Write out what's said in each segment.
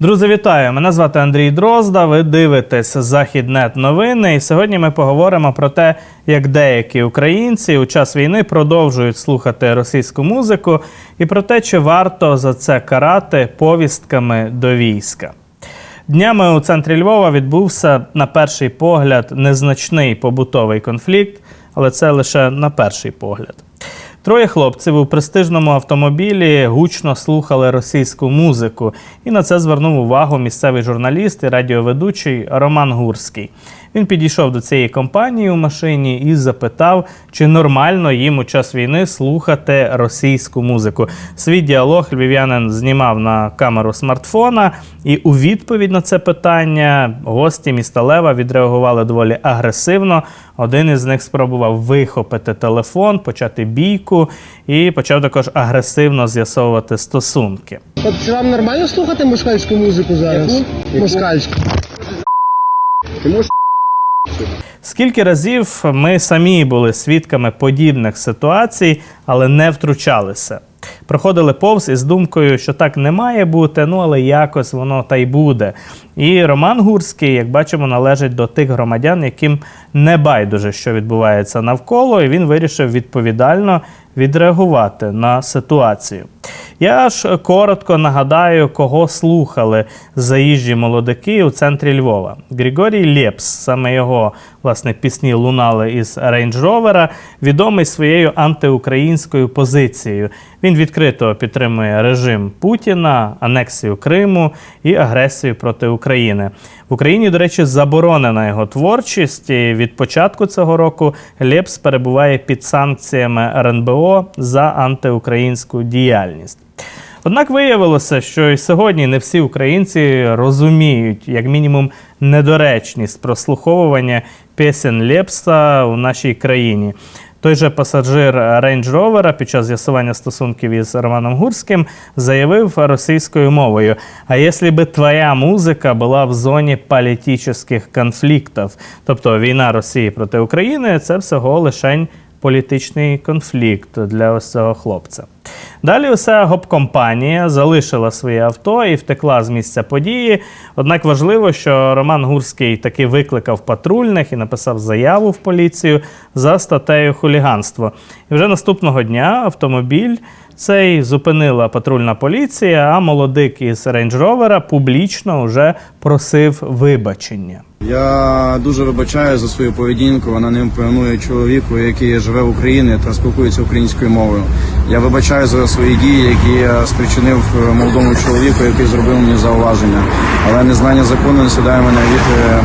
Друзі, вітаю! Мене звати Андрій Дрозда. Ви дивитесь Західнет новини. І сьогодні ми поговоримо про те, як деякі українці у час війни продовжують слухати російську музику, і про те, чи варто за це карати повістками до війська. Днями у центрі Львова відбувся на перший погляд незначний побутовий конфлікт, але це лише на перший погляд. Троє хлопців у престижному автомобілі гучно слухали російську музику, і на це звернув увагу місцевий журналіст і радіоведучий Роман Гурський. Він підійшов до цієї компанії у машині і запитав, чи нормально їм у час війни слухати російську музику. Свій діалог львів'янин знімав на камеру смартфона, і у відповідь на це питання гості міста Лева відреагували доволі агресивно. Один із них спробував вихопити телефон, почати бійку і почав також агресивно з'ясовувати стосунки. От це вам нормально слухати москальську музику зараз? Москальську. Ти можеш Скільки разів ми самі були свідками подібних ситуацій, але не втручалися. Проходили повз із думкою, що так не має бути, ну але якось воно та й буде. І Роман Гурський, як бачимо, належить до тих громадян, яким не байдуже, що відбувається навколо, і він вирішив відповідально відреагувати на ситуацію. Я ж коротко нагадаю, кого слухали заїжджі молодики у центрі Львова. Григорій Лепс, саме його власне пісні лунали із Rover, відомий своєю антиукраїнською позицією. Він відкрито підтримує режим Путіна, анексію Криму і агресію проти України. В Україні, до речі, заборонена його творчість. І від початку цього року Лепс перебуває під санкціями РНБО за антиукраїнську діяльність. Однак виявилося, що і сьогодні не всі українці розуміють, як мінімум, недоречність прослуховування пісень Лепса у нашій країні. Той же пасажир Range Rover під час з'ясування стосунків із Романом Гурським заявив російською мовою: А якщо би твоя музика була в зоні політичних конфліктів, тобто війна Росії проти України, це всього лишень політичний конфлікт для ось цього хлопця. Далі уся гоп-компанія залишила своє авто і втекла з місця події. Однак важливо, що Роман Гурський таки викликав патрульних і написав заяву в поліцію за статтею хуліганство. І вже наступного дня автомобіль цей зупинила патрульна поліція, а молодик із Range Rover публічно вже просив вибачення. Я дуже вибачаю за свою поведінку. Вона не імпонує чоловіку, який живе в Україні та спілкується українською мовою. Я вибачаю за свої дії, які я спричинив е, молодому чоловіку, який зробив мені зауваження. Але незнання закону не сідає мене від е,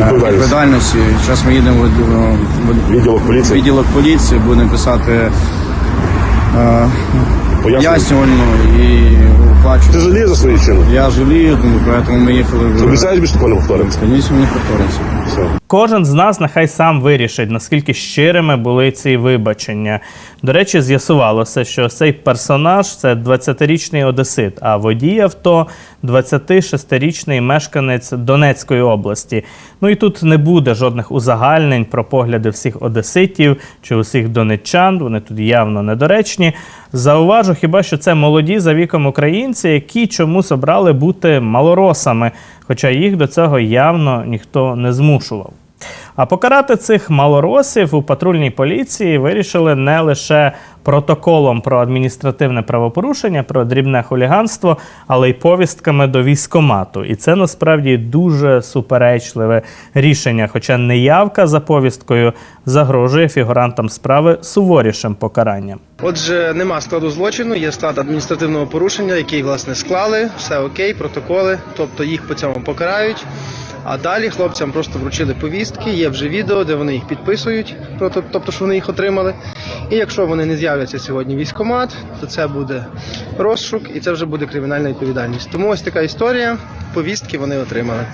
е, Відповідальності. Зараз ми їдемо в, Відділок поліції. відділок поліції, будемо писати. Пояснювальну і оплачувати. Ти жалієш за свої чини? Я жалію, тому поэтому ми їхали в такого не повторимося? Звісно, не повториться. Все. Кожен з нас нехай сам вирішить, наскільки щирими були ці вибачення. До речі, з'ясувалося, що цей персонаж це 20-річний одесит, а водій авто 26-річний мешканець Донецької області. Ну і тут не буде жодних узагальнень про погляди всіх одеситів чи усіх донеччан. Вони тут явно недоречні. Зауважу хіба що це молоді за віком українці, які чомусь обрали бути малоросами, хоча їх до цього явно ніхто не змушував. А покарати цих малоросів у патрульній поліції вирішили не лише протоколом про адміністративне правопорушення, про дрібне хуліганство, але й повістками до військомату. І це насправді дуже суперечливе рішення. Хоча неявка за повісткою загрожує фігурантам справи суворішим покаранням. Отже, нема складу злочину, є склад адміністративного порушення, який власне склали, все окей, протоколи, тобто їх по цьому покарають. А далі хлопцям просто вручили повістки, є вже відео, де вони їх підписують, тобто, що вони їх отримали. І якщо вони не з'являться сьогодні в військкомат, то це буде розшук і це вже буде кримінальна відповідальність. Тому ось така історія. Повістки вони отримали.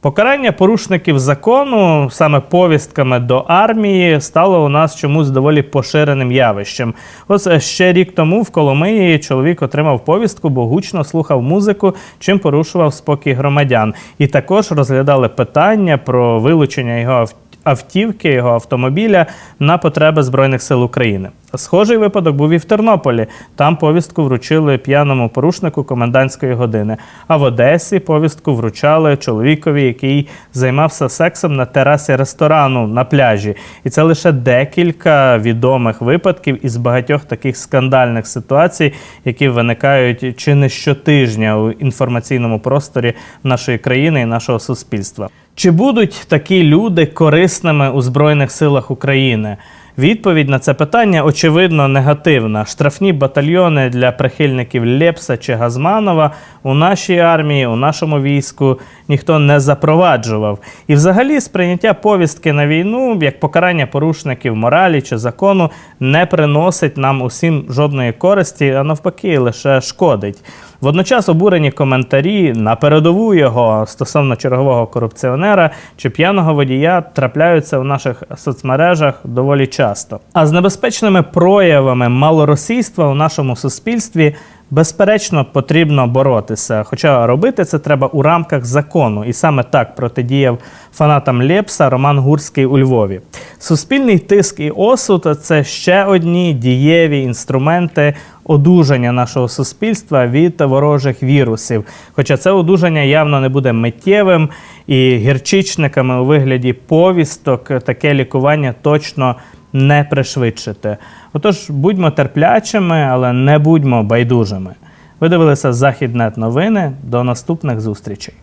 Покарання порушників закону саме повістками до армії стало у нас чомусь доволі поширеним явищем. Ось е, ще рік тому в Коломиї чоловік отримав повістку, бо гучно слухав музику, чим порушував спокій громадян. І також розглядали питання про вилучення його ав- автівки, його автомобіля на потреби Збройних сил України. Схожий випадок був і в Тернополі. Там повістку вручили п'яному порушнику комендантської години. А в Одесі повістку вручали чоловікові, який займався сексом на терасі ресторану на пляжі. І це лише декілька відомих випадків із багатьох таких скандальних ситуацій, які виникають чи не щотижня у інформаційному просторі нашої країни і нашого суспільства. Чи будуть такі люди корисними у Збройних силах України? Відповідь на це питання очевидно негативна. Штрафні батальйони для прихильників Лепса чи Газманова у нашій армії, у нашому війську ніхто не запроваджував. І взагалі сприйняття повістки на війну як покарання порушників моралі чи закону не приносить нам усім жодної користі, а навпаки, лише шкодить. Водночас обурені коментарі на передову його стосовно чергового корупціонера чи п'яного водія трапляються в наших соцмережах доволі часто. А з небезпечними проявами малоросійства у нашому суспільстві безперечно потрібно боротися. Хоча робити це треба у рамках закону, і саме так протидіяв фанатам Лепса Роман Гурський у Львові. Суспільний тиск і осуд це ще одні дієві інструменти одужання нашого суспільства від ворожих вірусів. Хоча це одужання явно не буде миттєвим, і гірчичниками у вигляді повісток таке лікування точно не пришвидшити. Отож, будьмо терплячими, але не будьмо байдужими. Ви дивилися Західнет новини. До наступних зустрічей.